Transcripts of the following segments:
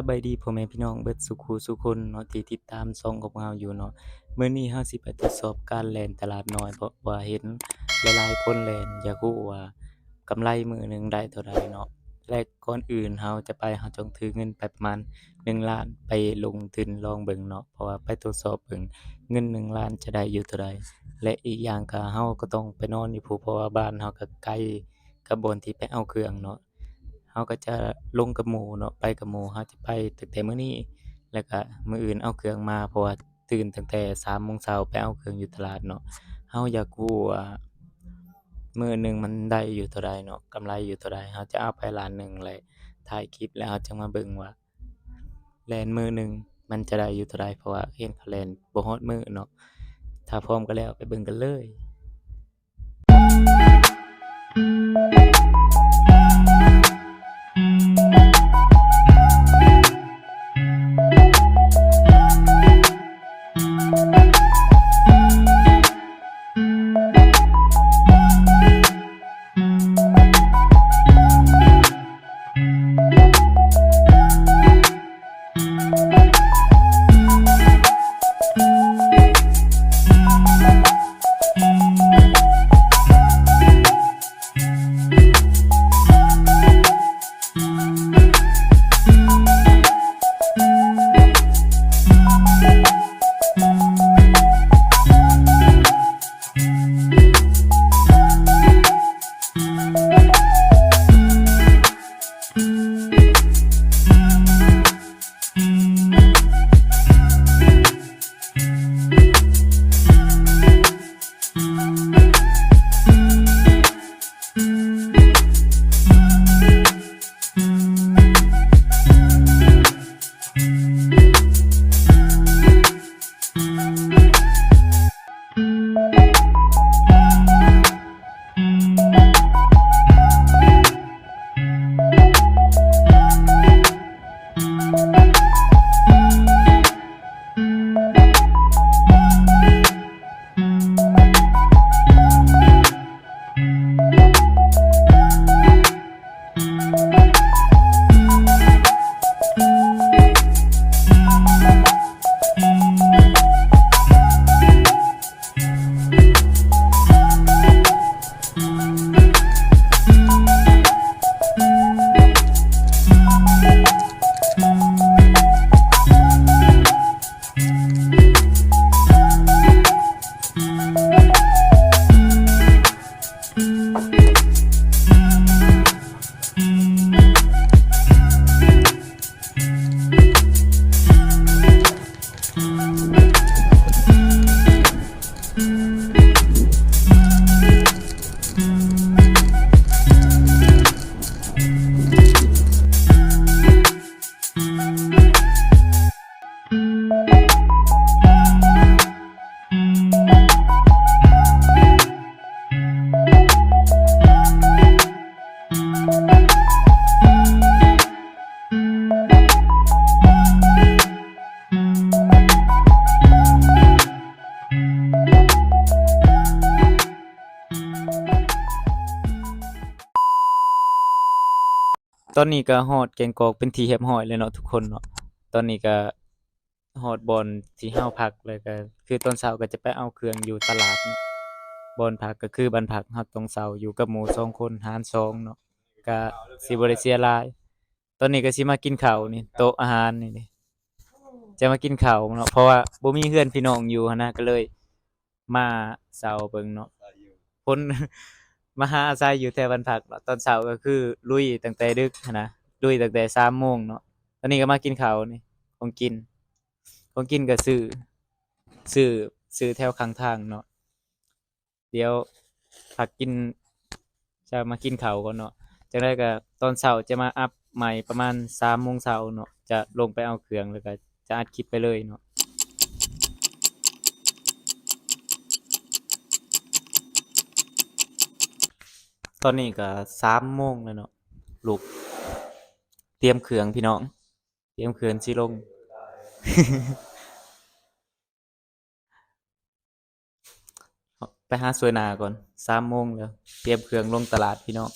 สบายดีพ่อแม่พี่น้องเบิดสุขูสุคนเนาะที่ติดตามช่องของเราอยู่เนาะเมื้อนี้เราสิไปทดสอบการแลนตลาดน้อยเพราะว่าเห็นหลายๆคนแลนอยากรู้ว่ากำไรมือหนึงได้เท่าใดเนาะและก่อนอื่นเราจะไปเราต้องถือเงินไปประมาณ1ล้านไปลงทุนลองเบิ่งเนาะเพราะว่าไปทดสอบเบิ่งเงิน1ล้านจะได้อยู่เท่าใดและอีกอย่างก็เราก็ต้องไปนอนอยู่พู้เพราะว่าบ้านเราก็ใกลกับบ่อนที่ไปเอาเครื่องเนาะ เราก็จะลงกับหมู่เนาะไปกับหมู่เราจะไปตั้งแต่มื้อนี้ แล้วก็มื้ออื่นเอาเครื่องมาเพราะว่าตื่นตั้งแต่3โมงเช้าไปเอาเครื่องอยู่ตลาดเนาะเราอยากรู้ว่ามื้อหนึ่งมันได้อยู่เท่าใดเนาะกำไรอยู่เท่าใดเราจะเอาไปล้านหนึ่งเลยถ่ายคลิปแล้วเราจะมาเบิ่งว่าแลนมื้อหนึ่งมันจะได้อยู่เท่าใดเพราะว่าเห็นเขาแลนบ่ฮอดมื้อเนาะถ้าพร้อมกันแล้วไปเบิ่งกันเลย ต นนี้ก็ฮอดแกงกอกเป็นที่เรียบร้อยแล้วเนาะทุกคนเนาะตอนนี้ก็ฮอดบอนที่เฮาพักเลยก็คือตอนเช้าก็จะไปเอาเครื่องอยู่ตลาดเนาะบอนพักก็คือบ้านพักเฮาตรงเช้าอยู่กับหมูสองคนหารสองเนาะก็สิบ่ได้เสียหลาย ตอนนี้ก็สิมากินข้าวนี่โต๊ะอาหารนี่เด้จะมากินข้าวเนาะเพราะว่าบ่มีเพื่อนพี่น้องอยู่หั้นนะก็เลย มาเช้าเบิ่งเนาะคน มาหาอาศัยอยู่แถวบ้านพักเนาะตอนเช้าก็คือลุยตั้งแต่ดึกหั้นนะลุยตั้งแต่3โมงเนาะตอนนี้ก็มากินข้าวนี่ของกิน ของกินก็ซื้อซื้อซื้อแถวข้างทางเนาะเดี๋ยวพักกินจะมากินข้าวก่อนเนาะจังได๋ก็ตอนเช้าจะมาอัปใหม่ประมาณ3โมงเช้าเนาะจะลงไปเอาเครื่องแล้วก็จะอัดคลิปไปเลยเนาะ อนนี้ก็สามโมงแล้วเนาะลูก เตรียมเครื่องพี่น้อง เตรียมเครื่องสิลง ไปหาสวยนาก่อนสามโมงแล้ว เตรียมเครื่องลงตลาดพี่น้อง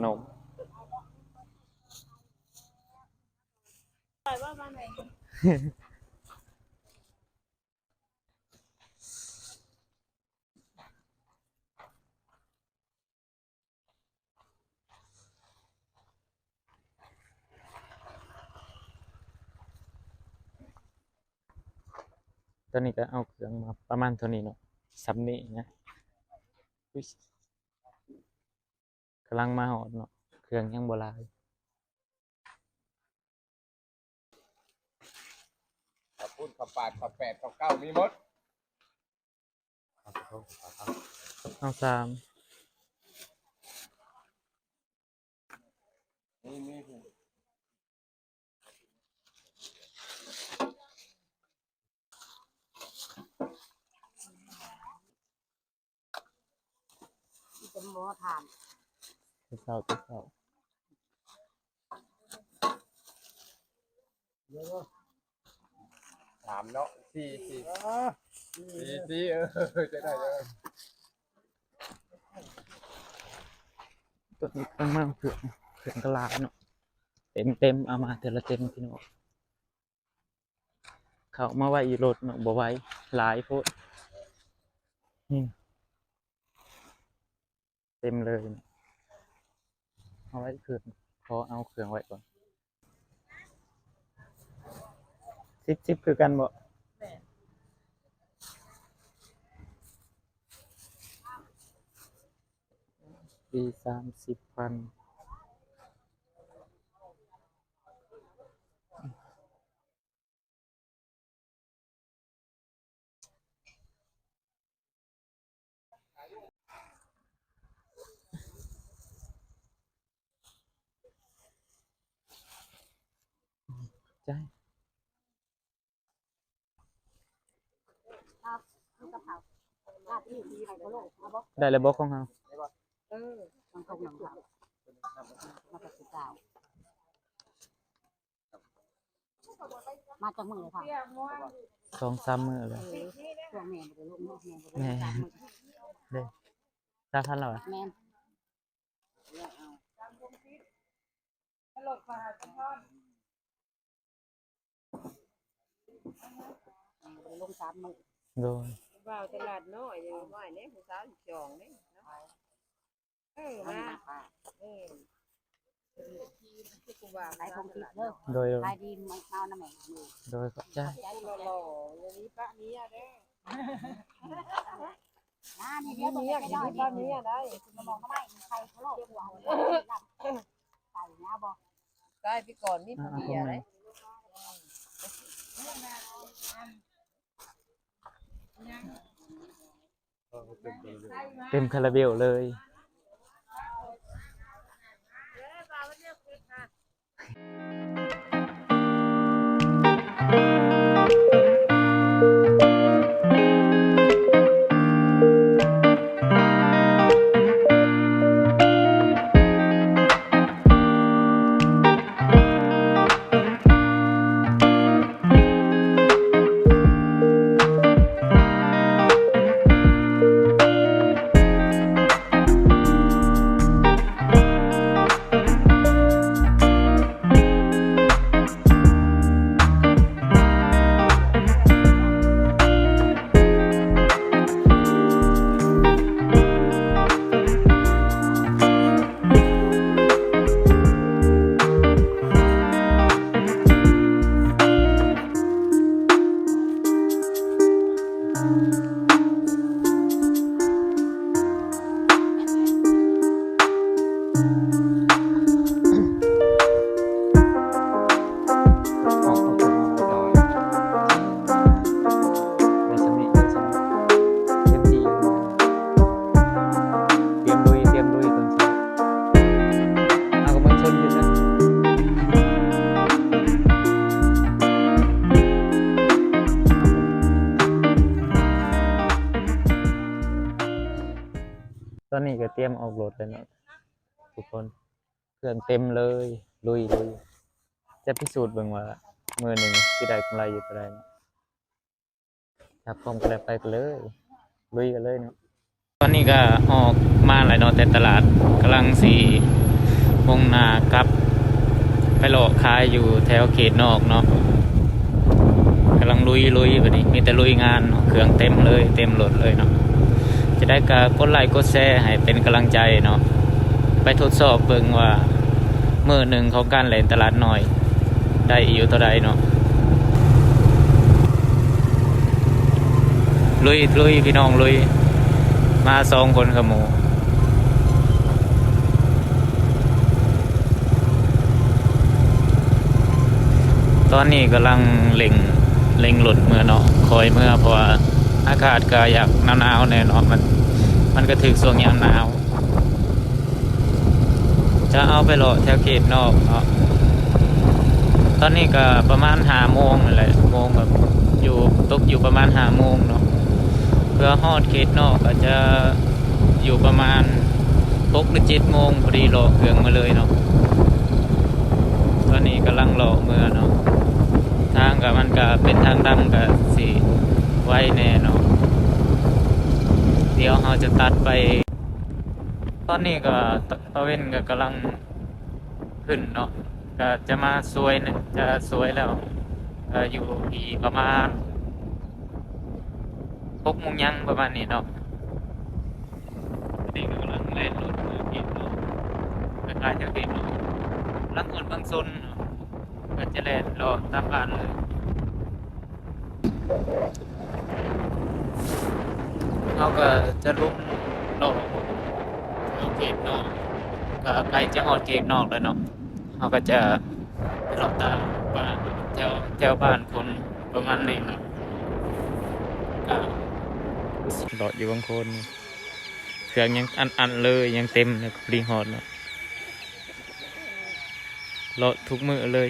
ขนม ตอนนี้ก็เอาเครื่องมาประมาณเท่านี้เนาะซับนี่นะอุ๊ย กำลังมาหอดเนาะเครื่องยังโบราณขับพุ่นขับปาดขับแปดขับเก้ามีหมดเอาสามนี่นี่เป็นหมอถาม ตัวเศร้าตัวเศร้าสามเนาะสี่สี่สี่สี่เออจะได้เลยตัวนี้ต้องมาเอาเครื่องเครื่องกระลาเนาะเต็มเต็มเอามาเทละเต็มพี่น้องเขามาไว้อีรถเนาะบ่ไว้หลายโพดนี่เต็มเลยเนาะ เอาไว้เครื่องพอเอาเครื่องไว้ก่อนซิปซิปคือกันบ่ปีสามสิบพัน ใช่ ลูกกระเพราลาบที่อยู่ที่ ไหนก็โลกเอาบ่ได้แล้วบอกของเราเออมันคงหนังเขามาจากสุดาวมาจากเมืองเลยค่ะสองสามมือเลยช่วงแม่ไปลงเนาะแม่ไปลงจากเมืองถ้าท่านเราอะแม่ไป ลงสามมือโดยว่าวตลาดน้อยอยู่น้อยเนี่ยผู้สาวสิบสองเนี่ยเนาะเออมาเออที่กูว่าขายของทิพย์เด้อโดยขายดีไม่เอาน้ำแม่มือโดยขอบใจใจผู้หล่อๆอย่างนี้ป้านี้อะเด้อน้านี่เดี๋ยวมีจะอไปย่างได้นี้ป้านี้อะได้คุณมองก็ไมใครเขาโลกเดียวใส่นะบอกได้ไปก่อนนี่อ่าผู้ขเดีอยงวมั เต็มคาราเบลเลยเต มออกรถเลยเนาะทุกคนเครื่องเต็มเลย ลุยลุยจะพิสูจน์เบิ่งว่ามือหนึ่งที่ได้กำไรอยู่เท่าไหร่เนาะครับพร้อมกันแล้วไปกันเลยลุยกันเลยเนาะตอนนี้ก็ออกมาหลายนาะแต่ตลาดกำลังสีวงนากลับ ไปหลอกขายอยู่แถวเขตนอกเนาะกำลังลุยลุยแบบนี้มีแต่ลุยงานเนาะเครื่องเต็มเลย เต็มรถเลยเนาะ จะได้กกดไลค์กดแชร์ให้เป็นกำลังใจเนาะไปทดสอบเบิ่งว่ามือหนึ่งของการเล่นตลาดน้อย ได้อยู่เท่าใดเนาะลุยลุยพี่น้องลุย มาสองคนกับหมูตอนนี้กำลังเล็งเล็งหลุดเมื่อเนาะคอยเมื่อเพราะว่า อากาศก็อยากหนาวๆแน่เนาะมัน มันก็ถึงช่วงยามหนาว จะเอาไปเลาะแถวเขตนอกเนาะตอนนี้ก็ประมาณห้าโมงนั่นแหละโมงแบบอยู่ตกอยู่ประมาณห้าโมงเนาะเพื่อฮอดเขตนอกก็จะอยู่ประมาณหกหรือเจ็ดโมงพอดีเลาะเครื่องมาเลยเนาะตอนนี้กำลังรอเมื่อเนาะทางกับมันก็เป็นทางดำกับสี ไว้แน่นาะเดี๋ยวเราจะตัดไป ตอนนี้ก็ตะเวนก็กำลังขึ้นเนาะก็จะมาสวยนะจะสวยแล้วก็อยู่อีกประมาณหกโมงยังประมาณนี้เนาะนี่ก็กำลังเล่นรถกินเนาะคล้ายๆแถวนี้เนาะลังคนบางซนก็จะแล่นรอตามบ้านเลย เขาก็จะลุกรอเอาเกตนอกก็ใกล้จะหอดเกตนอกแล้วเนาะเขาก็จะไปรอตามบ้านแถวแถวบ้านคนประมาณนี้เนาะก็รออยู่บางคนเครื่องยังอันๆเลยยังเต็มเลยรีฮอดเนาะเลาะทุกมือเลย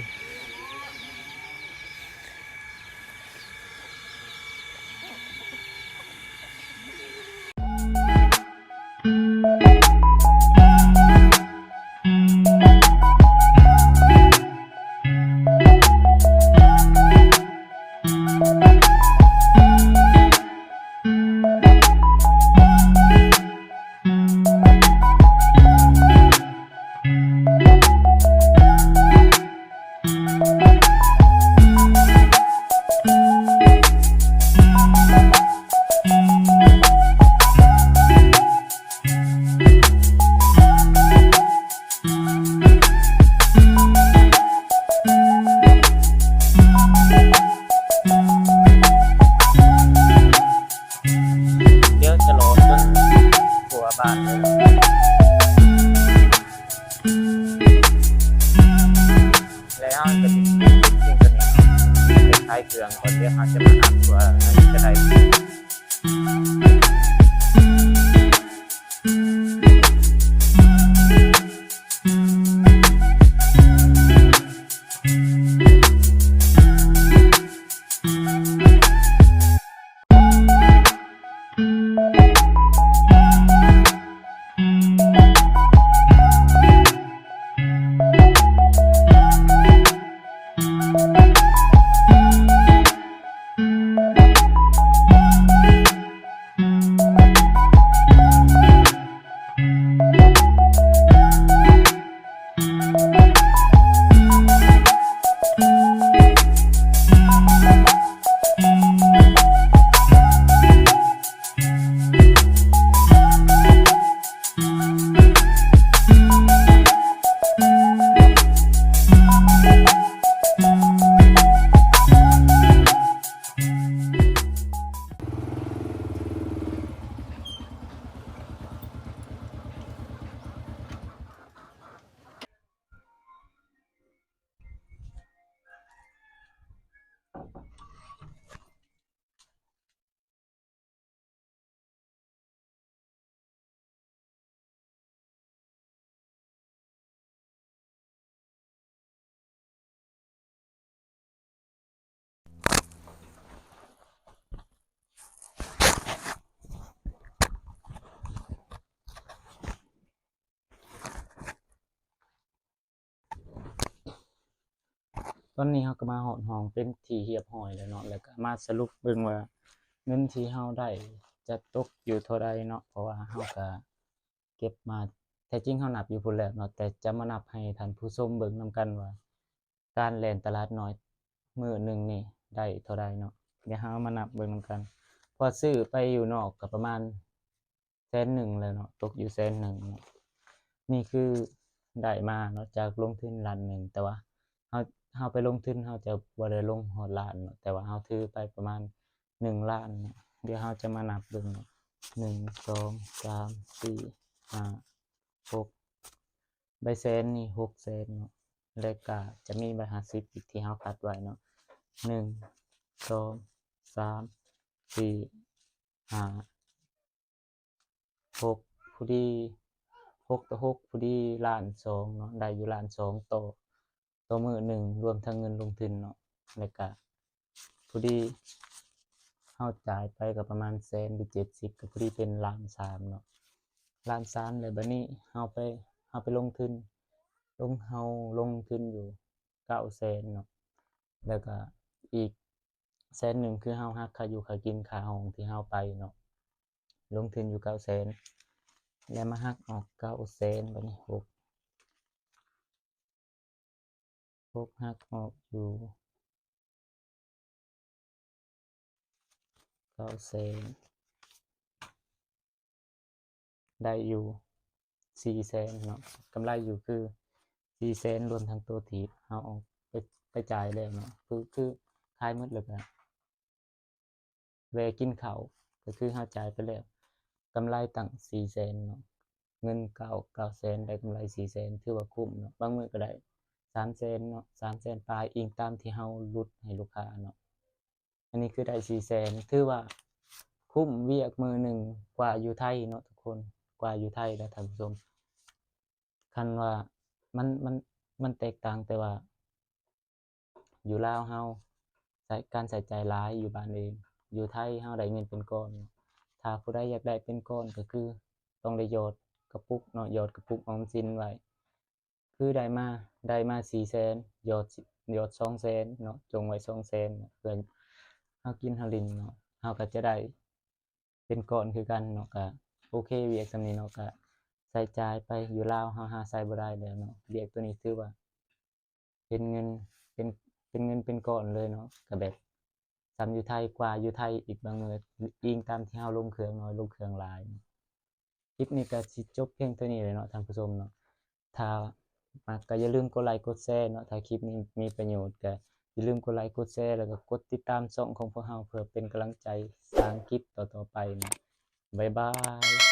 บานแล้วจะเป็นสิ่งตัวนี้เป็นท้ายเครื่องก่อนเดียวเขาจะมาอัดว่าอันนี้จะได้ อนนี้เราก็มาฮอดห้องเป็นที่เรียบร้อยแล้วเนาะแล้วก็มาสรุปเบิ่งว่าเงินที่เราได้จะตกอยู่เท่าใดเนาะเพราะว่าเราก็เก็บมาแท้จริงเรานับอยู่พุ่นแล้วเนาะแต่จะมานับให้ท่านผู้ชมเบิ่งนํกันว่า การแล่นตลาดน้อยมื้อหนึ่งนี่ได้เท่าใดเนาะเดี๋ยวเรามานับเบิ่งนํกัน พอซื้อไปอยู่นอกก็ประมาณแสนหนึ่งแล้วเนาะตกอยู่แสนหนึ่งนี่คือได้มาเนาะจากลงทุนล้านหนึ่งแต่ว่า เฮาไปลงทุนเฮาจะบ่ได้ลงฮอดล้านแต่ว่าเฮาถือไปประมาณหนึ่งล้านเนาะเดี๋ยวเฮาจะมานับเบิ่งเนาะหนึ่งสองสามสี่ห้าหกใบแสนนี่หกแสนเนาะแล้วก็จะมีใบห้าสิบอีกที่เฮาคัดไว้เนาะหนึ่งสองสามสี่ห้าหกพอดีหกต่อหกพอดีล้านสองเนาะได้อยู่ล้านสองต่อ ต่อมือหนึ่งรวมทั้งเงินลงทุนเนาะแล้วก็พอดีเฮาจ่ายไปก็ประมาณแสนหรือเจ็ดสิบก็พอดีเป็นล้านสามเนาะล้านสามเลยบัดนี้เฮาไปเฮาไปลงทุนลงเฮาลงทุนอยู่เก้าแสนเนาะแล้วก็อีกแสนหนึ่งคือเฮาหักค่าอยู่ค่ากินค่าห้องที่เฮาไปเนาะลงทุนอยู่เก้าแสนแล้วมาหักออกเก้าแสนบัดนี้หก หกหักออกอยู่เก้าแสนได้อยู่สี่แสนเนาะกำไรอยู่คือสี่แสนรวมทั้งตัวถีบเอาออกไปไปจ่ายแล้วเนาะคือคือขายหมดเลยก็แวกินเขาก็คือเฮาจ่ายไปแล้วกำไรตั้งสี่แสนเนาะเงินเก้าเก้าแสนได้กำไรสี่แสนถือว่าคุ้มเนาะบางมือก็ได้ สามแสนเนาะสามแสนปลายอิงตามที่เฮารุดให้ลูกค้าเนาะอันนี้คือได้สี่แสนถือว่าคุ้มเวียกมือหนึ่งกว่าอยู่ไทยเนาะทุกคนกว่าอยู่ไทยนะท่านผู้ชมคันว่ามันมันมันแตกต่างแต่ว่า อยู่ลาวเฮาใช้การใส่ใจหลายอยู่บ้านเองอยู่ไทยเฮาได้เงินเป็นก้อน ถ้าผู้ใดอยากได้เป็นก้อนก็คือต้องได้ยอดกระปุกเนาะยอดกระปุกออมสินไว้ คือได้มาได้มา400,000หยอดยอด200,000เนาะจงไว้200,000เนเพื่อเฮากินฮาลินเนาะเฮาก็จะได้เป็นก้อนคือกันเนาะก็โอเคเวียกสำนี้เนาะก็ใส่จ่ายไปอยู่ลาวเฮาหาใส่บ่ได้แล้วเนาะเรียกตัวนี้ถือว่า เป็นเงินเป็นเป็นเงินเป็นก้อนเลยเนาะก็แบบซ้ำอยู่ไทยกว่าอยู่ไทยอีกบางมื้ออิงตามที่เฮาลงเครื่องน้อยลงเครื่องหลายคลิปนี้ก็สิจบเพียงเท่านี้เลยเนาะท่านผู้ชมเนาะถ้า มากก็อย่าลืมกดไลค์กดแชร์เนาะถ้าคลิปนี้มีประโยชน์ก็อย่าลืมกดไลค์กดแชร์แล้วก็กดติดตามช่องของพวกเราเพื่อเป็นกำลังใจสร้างคลิปต่อๆไปนะบ๊ายบาย